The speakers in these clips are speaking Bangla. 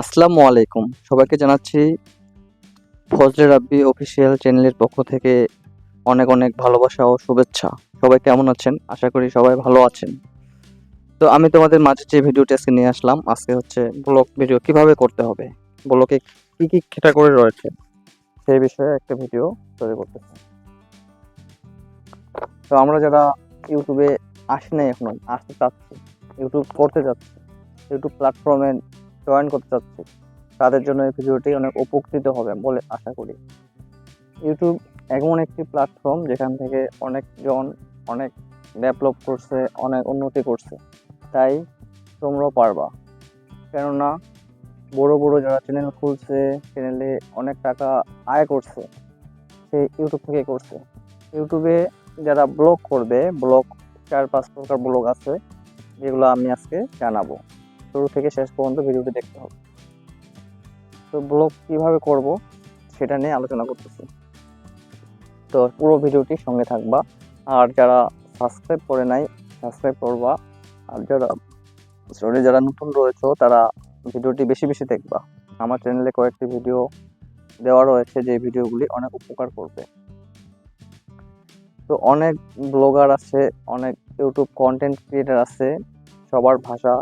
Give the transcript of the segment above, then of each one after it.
আসসালামু আলাইকুম। সবাইকে জানাচ্ছি ফজলে রাব্বি অফিসিয়াল চ্যানেলের পক্ষ থেকে অনেক অনেক ভালোবাসা ও শুভেচ্ছা। সবাই কেমন আছেন? আশা করি সবাই ভালো আছেন। তো আমি তোমাদের মাঝে যে ভিডিওটি আজকে নিয়ে আসলাম, আজকে হচ্ছে ব্লগ ভিডিও কীভাবে করতে হবে? ব্লগে কি কি ক্যাটাগরি রয়েছে? সেই বিষয়ে একটা ভিডিও তৈরি করতেছি। তো আমরা যারা ইউটিউবে আসি নাই এখন, আসতে চাচ্ছি, ইউটিউব করতে চাচ্ছি ইউটিউব প্ল্যাটফর্মে জয়েন করতে চাচ্ছি। তাদের জন্য এই ভিডিওটি অনেক উপকৃত হবে বলে আশা করি। ইউটিউব এমন একটি প্ল্যাটফর্ম যেখান থেকে অনেকজন অনেক ডেভেলপ করছে, অনেক উন্নতি করছে। তাই তোমরাও পারবা। কেননা বড় বড় যারা চ্যানেল খুলছে চ্যানেলে অনেক টাকা আয় করছে, সে ইউটিউব থেকে করছে। ইউটিউবে যারা ব্লগ করবে ব্লগ চার পাঁচ প্রকার ব্লগ আছে, যেগুলো আমি আজকে জানাব। শুরু থেকে শেষ পর্যন্ত ভিডিওটি দেখতে হবে। তো ব্লগ কীভাবে করব সেটা নিয়ে আলোচনা করতেছি। তো পুরো ভিডিওটি সঙ্গে থাকবা। আর যারা সাবস্ক্রাইব করে নাই সাবস্ক্রাইব করবা। আর যারা সরি যারা নতুন রয়েছে, তারা ভিডিওটি বেশি বেশি দেখবা। আমার চ্যানেলে কয়েকটি ভিডিও দেওয়া রয়েছে, যে ভিডিওগুলি অনেক উপকার করবে। তো অনেক ব্লগার আছে, অনেক ইউটিউব কন্টেন্ট ক্রিয়েটার আছে, সবার ভাষা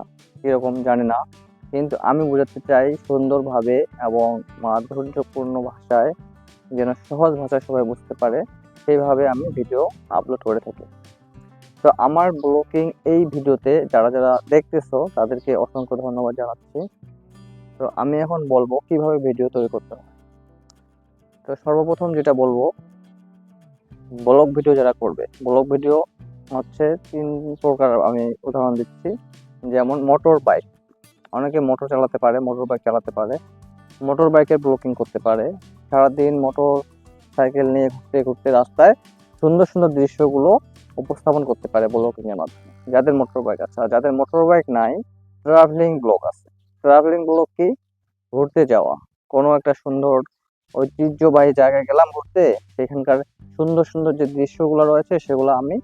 কীরকম জানি না। কিন্তু আমি বোঝাতে চাই সুন্দরভাবে এবং মাধুর্যপূর্ণ ভাষায়, যেন সহজ ভাষায় সবাই বুঝতে পারে, সেইভাবে আমি ভিডিও আপলোড করে থাকি। তো আমার ব্লগিং এই ভিডিওতে যারা যারা দেখতেছো, তাদেরকে অসংখ্য ধন্যবাদ জানাচ্ছি। তো আমি এখন বলব কীভাবে ভিডিও তৈরি করতে হয়। তো সর্বপ্রথম যেটা বলব ব্লগ ভিডিও যারা করবে ব্লগ ভিডিও হচ্ছে তিন প্রকার আমি উদাহরণ দিচ্ছি। যেমন মোটর বাইক। অনেকে মোটর চালাতে পারে, মোটর বাইক চালাতে পারে। মোটর বাইকের ব্লকিং করতে পারে। সারাদিন মোটর সাইকেল নিয়ে ঘুরতে ঘুরতে রাস্তায় সুন্দর সুন্দর দৃশ্যগুলো উপস্থাপন করতে পারে ব্লকিংয়ের মাধ্যমে। যাদের মোটর বাইক আছে, আর যাদের মোটর বাইক নাই ট্রাভেলিং ব্লক আছে। ট্রাভেলিং ব্লক কি? ঘুরতে যাওয়া। কোনো একটা সুন্দর ঐতিহ্যবাহী জায়গায় গেলাম ঘুরতে, সেখানকার সুন্দর সুন্দর যে দৃশ্যগুলো রয়েছে, সেগুলো আমি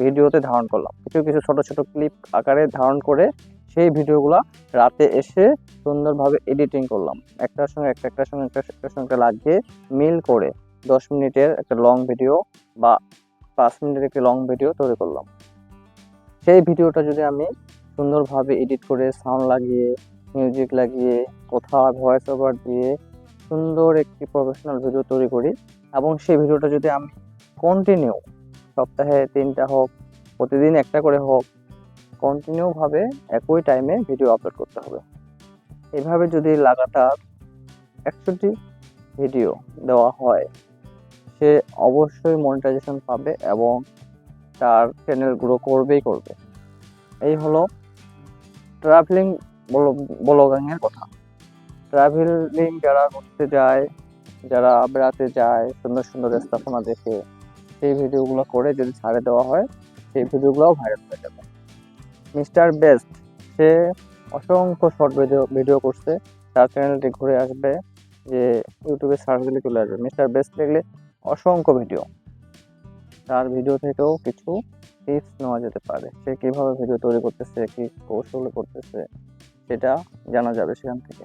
ভিডিওতে ধারণ করলাম। কিছু কিছু ছোট ছোট ক্লিপ আকারে ধারণ করে সেই ভিডিওগুলো রাতে এসে সুন্দরভাবে এডিটিং করলাম। একটার সঙ্গে একটা, একটার সঙ্গে একটা, একটার সঙ্গে লাগিয়ে মিল করে দশ মিনিটের একটা লং ভিডিও বা পাঁচ মিনিটের একটি লং ভিডিও তৈরি করলাম। সেই ভিডিওটা যদি আমি সুন্দরভাবে এডিট করে সাউন্ড লাগিয়ে মিউজিক লাগিয়ে, কোথাও ভয়েস ওভার দিয়ে সুন্দর একটি প্রফেশনাল ভিডিও তৈরি করি এবং সেই ভিডিওটা যদি আমি কন্টিনিউ সপ্তাহে তিনটা হোক, প্রতিদিন একটা করে হোক কন্টিনিউভাবে একই টাইমে ভিডিও আপলোড করতে হবে। এভাবে যদি লাগাতার একশোটি ভিডিও দেওয়া হয়, সে অবশ্যই মনিটাইজেশন পাবে এবং তার চ্যানেল গ্রো করবেই করবে। এই হলো ট্রাভেলিং ব্লগিংয়ের কথা। ট্রাভেলিং যারা ঘুরতে যায়, যারা বেড়াতে যায়, সুন্দর সুন্দর স্থাপনা দেখে সেই ভিডিওগুলো করে যদি ছাড়ে দেওয়া হয়, সেই ভিডিওগুলোও ভাইরাল হয়ে যাবে। মিস্টার বেস্ট, সে অসংখ্য শর্ট ভিডিও ভিডিও করছে। তার চ্যানেলটি ঘুরে আসবে যে ইউটিউবে সার্চ দিলে চলে আসবে। মিস্টার বেস্ট দেখলে অসংখ্য ভিডিও। তার ভিডিও থেকেও কিছু টিপস নেওয়া যেতে পারে। সে কীভাবে ভিডিও তৈরি করতেছে, কী কৌশল করতেছে, সেটা জানা যাবে সেখান থেকে।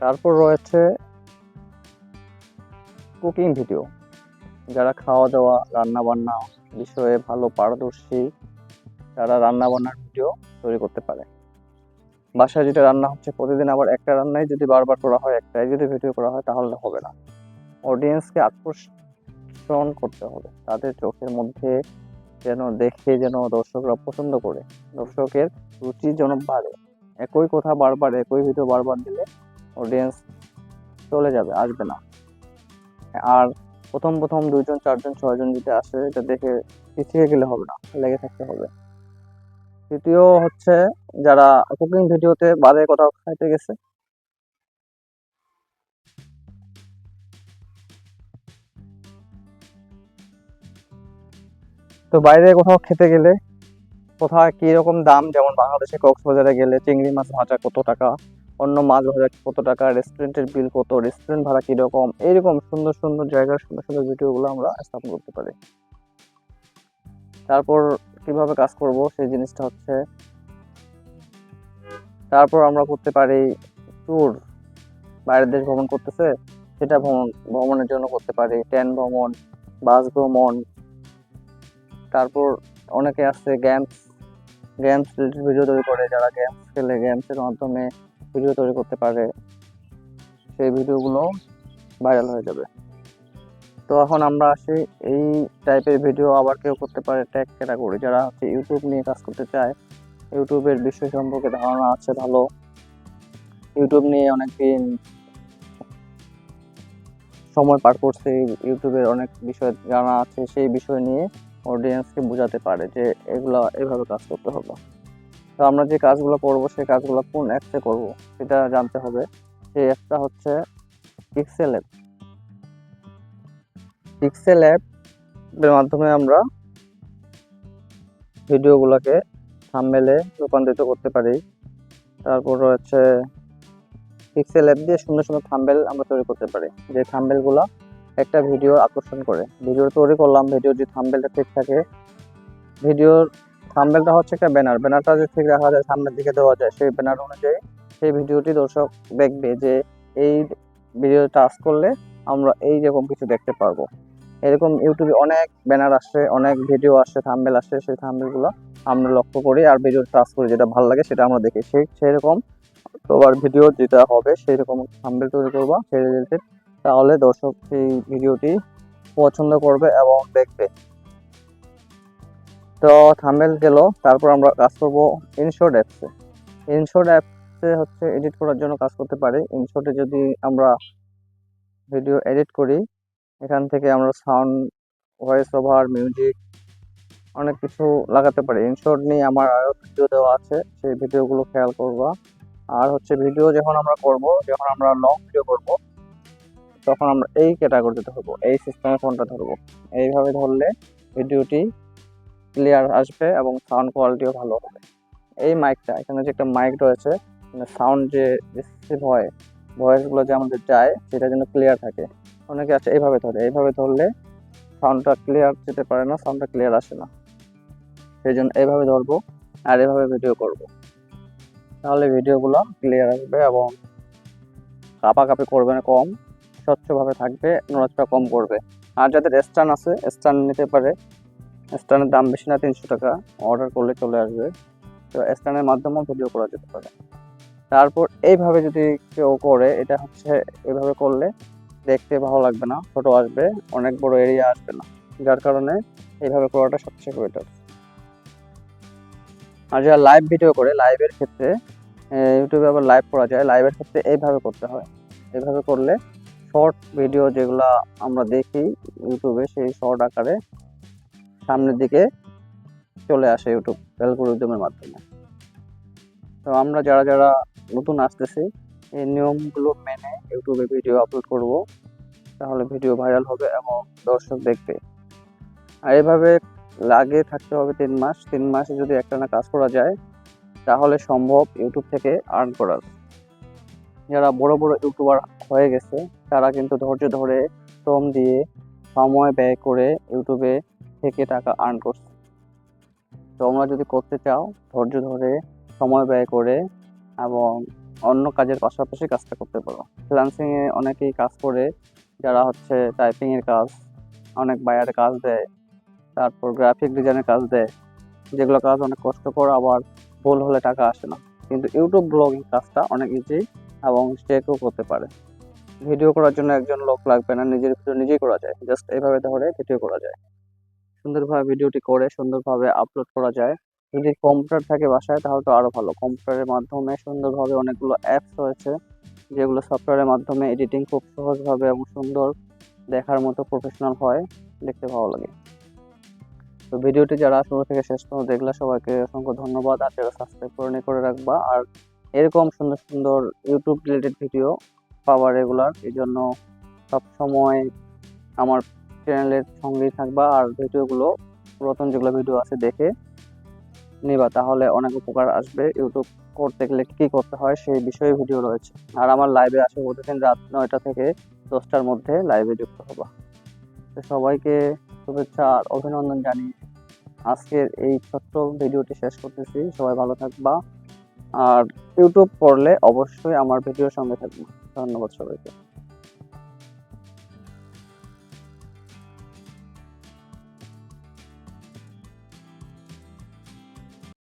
তারপর রয়েছে কুকিং ভিডিও। যারা খাওয়া দাওয়া রান্না বান্না বিষয়ে ভালো পারদর্শী, তারা রান্না বান্নার ভিডিও তৈরি করতে পারে। বাসায় যেটা রান্না হচ্ছে, প্রতিদিন আবার একটা রান্নাই যদি বারবার করা হয়, একটাই যদি ভিডিও করা হয়, তাহলে হবে না। অডিয়েন্সকে আকর্ষণ করতে হবে, তাদের চোখের মধ্যে যেন দেখে যেন দর্শকরা পছন্দ করে। দর্শকের রুচি যেন বাড়ে। একই কথা বারবার, একই ভিডিও বারবার দিলে অডিয়েন্স চলে যাবে, আসবে না। আর প্রথম প্রথম দুইজন, চারজন, ছয়জন যদি আসে, এটা দেখে পিছিয়ে গেলে হবে না, লেগে থাকতে হবে। তৃতীয় হচ্ছে যারা কুকিং ভিডিওতে বাদে কোথাও খাইতে গেছে। তো বাইরে কোথাও খেতে গেলে কোথায় কি রকম দাম, যেমন বাংলাদেশে কক্সবাজারে গেলে চিংড়ি মাছ ভাজা কত টাকা? অন্য মাছ ভাজা কত টাকা রেস্টুরেন্টের বিল কত রেস্টুরেন্ট ভাড়া কীরকম, এইরকম সুন্দর সুন্দর জায়গার সুন্দর সুন্দর ভিডিওগুলো আমরা স্থাপন করতে পারি। তারপর কীভাবে কাজ করব, সেই জিনিসটা হচ্ছে, তারপর আমরা করতে পারি ট্যুর বাইরের দেশ ভ্রমণ করতেছে, সেটা ভ্রমণ, ভ্রমণের জন্য করতে পারি, ট্রেন ভ্রমণ, বাস ভ্রমণ, তারপর অনেকে আছে গেমস গেমস ভিডিও তৈরি করে, যারা গেমস খেলে গেমসের মাধ্যমে ভিডিও তৈরি করতে পারে, সেই ভিডিওগুলো ভাইরাল হয়ে যাবে। তো এখন আমরা আসি, এই টাইপের ভিডিও আবার কেউ করতে পারে ট্যাগ ক্যাটাগরি যারা হচ্ছে ইউটিউব নিয়ে কাজ করতে চায়। ইউটিউবের বিষয় সম্পর্কে ধারণা আছে ভালো। ইউটিউব নিয়ে অনেকদিন সময় পার করছে ইউটিউবের অনেক বিষয় জানা আছে, সেই বিষয় নিয়ে অডিয়েন্সকে বোঝাতে পারে যে এগুলা এভাবে কাজ করতে হবে। তো আমরা যে কাজগুলো করব, সেই কাজগুলো কোন অ্যাপসে করব, সেটা জানতে হবে। সেই অ্যাপটা হচ্ছে পিক্সেল অ্যাপ পিক্সেল অ্যাপের মাধ্যমে আমরা ভিডিওগুলোকে থাম্বনেলে রূপান্তরিত করতে পারি। তারপর রয়েছে পিক্সেল অ্যাপ দিয়ে সুন্দর সুন্দর থাম্বেল আমরা তৈরি করতে পারি। যে থাম্বেলগুলো একটা ভিডিও আকর্ষণ করে। ভিডিও তৈরি করলাম, ভিডিওর যে থাম্বেলটা ঠিক থাকে, ভিডিওর থাম্বেলটা হচ্ছে একটা ব্যানার ব্যানারটা যে ঠিক রাখা যায়, সামনের দিকে দেওয়া যায়, সেই ব্যানার অনুযায়ী সেই ভিডিওটি দর্শক দেখবে যে এই ভিডিও টাচ করলে আমরা এই রকম কিছু দেখতে পারব। এরকম ইউটিউবে অনেক ব্যানার আসে, অনেক ভিডিও আসে থাম্বেল আসে, সেই থাম্বেলগুলো আমরা লক্ষ্য করি আর ভিডিও টাচ করি, যেটা ভালো লাগে সেটা আমরা দেখি। সেই সেরকম তোমার ভিডিও যেটা হবে সেই রকম থাম্বেল তৈরি করবা, সেই রিলেটেড তাহলে দর্শক সেই ভিডিওটি পছন্দ করবে এবং দেখবে। তো থামেল গেল, তারপর আমরা কাজ করব ইনশর্ট অ্যাপসে ইনশর্ট অ্যাপসে হচ্ছে এডিট করার জন্য কাজ করতে পারি। ইনশর্টে যদি আমরা ভিডিও এডিট করি, এখান থেকে আমরা সাউন্ড ভয়েস ওভার মিউজিক অনেক কিছু লাগাতে পারি। ইনশর্ট নিয়ে আমার আরও ভিডিও দেওয়া আছে, সেই ভিডিওগুলো খেয়াল করবা। আর হচ্ছে ভিডিও যখন আমরা করব, যখন আমরা লং ভিডিও করব, তখন আমরা এই ক্যাটাগরিতে ধরবো, এই সিস্টেমে ফোনটা ধরবো। এইভাবে ধরলে ভিডিওটি ক্লিয়ার আসবে এবং সাউন্ড কোয়ালিটিও ভালো হবে। এই মাইকটা এখানে যে একটা মাইক রয়েছে সাউন্ড যে রিসিভ হয় ভয়েসগুলো যে আমাদের যায়, সেটা যেন ক্লিয়ার থাকে। অনেকে আছে এইভাবে ধরে, এইভাবে ধরলে সাউন্ডটা ক্লিয়ার যেতে পারে না সাউন্ডটা ক্লিয়ার আসে না। সেই জন্য এইভাবে ধরবো আর এভাবে ভিডিও করব। তাহলে ভিডিওগুলো ক্লিয়ার আসবে এবং কাপাকাপি করবে না কম, স্বচ্ছভাবে থাকবে, নড়াচড়া কম করবে। আর যাদের স্ট্যান্ড আছে স্ট্যান্ড নিতে পারে স্ট্যান্ডের দাম বেশি না, তিনশো টাকা। অর্ডার করলে চলে আসবে। তো স্ট্যান্ডের মাধ্যমেও ভিডিও করা যেতে পারে। তারপর এইভাবে যদি কেউ করে, এটা হচ্ছে এভাবে করলে দেখতে ভালো লাগবে না, ছোট আসবে, অনেক বড় এরিয়া আসবে না। যার কারণে এইভাবে করাটা সবচেয়ে বেটার আর যারা লাইভ ভিডিও করে লাইভের ক্ষেত্রে ইউটিউবে আবার লাইভ করা যায়। লাইভের ক্ষেত্রে এইভাবে করতে হয়। এইভাবে করলে শর্ট ভিডিও যেগুলো আমরা দেখি ইউটিউবে সেই শর্ট আকারে সামনের দিকে চলে আসে ইউটিউব অ্যালগোরিদমের মাধ্যমে। তো আমরা যারা যারা নতুন আসতেছি, এই নিয়মগুলো মেনে ইউটিউবে ভিডিও আপলোড করব, তাহলে ভিডিও ভাইরাল হবে এবং দর্শক দেখবে। আর এভাবে লাগে থাকতে হবে তিন মাস, তিন মাসে যদি একটানা কাজ করা যায়, তাহলে সম্ভব ইউটিউব থেকে আর্ন করার। যারা বড় বড় ইউটিউবার হয়ে গেছে, তারা কিন্তু ধৈর্য ধরে শ্রম দিয়ে সময় ব্যয় করে ইউটিউবে থেকে টাকা আর্ন করছে। তোমরা যদি করতে চাও, ধৈর্য ধরে সময় ব্যয় করে এবং অন্য কাজের পাশাপাশি কাজটা করতে পারো। ফ্রিল্যান্সিংয়ে অনেকেই কাজ করে, যারা হচ্ছে টাইপিংয়ের কাজ, অনেক বায়ারে কাজ দেয়, তারপর গ্রাফিক ডিজাইনের কাজ দেয়। যেগুলো কাজ অনেক কষ্টকর, আবার ভুল হলে টাকা আসে না। কিন্তু ইউটিউব ব্লগিং কাজটা অনেক ইজি এবং সে কেউ করতে পারে। ভিডিও করার জন্য একজন লোক লাগবে না, নিজের ভিডিও নিজেই করা যায়। জাস্ট এইভাবে ধরে ভিডিও করা যায়। সুন্দরভাবে ভিডিওটি করে সুন্দরভাবে আপলোড করা যায়। যদি কম্পিউটার থাকে বাসায়, তাহলে তো আরও ভালো। কম্পিউটারের মাধ্যমে সুন্দরভাবে অনেকগুলো অ্যাপস রয়েছে, যেগুলো সফটওয়্যারের মাধ্যমে এডিটিং খুব সহজভাবে এবং সুন্দর দেখার মতো প্রফেশনাল হয়, দেখতে ভালো লাগে। তো ভিডিওটি যারা শুরু থেকে শেষ পর্যন্ত দেখলে, সবাইকে অসংখ্য ধন্যবাদ। আর যারা সাবস্ক্রাইব করে করে রাখবা। আর এরকম সুন্দর সুন্দর ইউটিউব রিলেটেড ভিডিও পাওয়া রেগুলার এই জন্য সবসময় আমার চ্যানেলের সঙ্গেই থাকবা আর ভিডিওগুলো পুরাতন যেগুলো ভিডিও আছে দেখে নিবা। তাহলে অনেক উপকার আসবে। ইউটিউব করতে গেলে কী করতে হয় সেই বিষয়ে ভিডিও রয়েছে। আর আমার লাইভে আসে প্রতিদিন রাত নয়টা থেকে দশটার মধ্যে লাইভে যুক্ত হবা। তো সবাইকে শুভেচ্ছা আর অভিনন্দন জানিয়ে আজকের এই ছোট্ট ভিডিওটি শেষ করতেছি। সবাই ভালো থাকবা। আর ইউটিউব করলে অবশ্যই আমার ভিডিওর সঙ্গে থাকবে। ধন্যবাদ সবাইকে।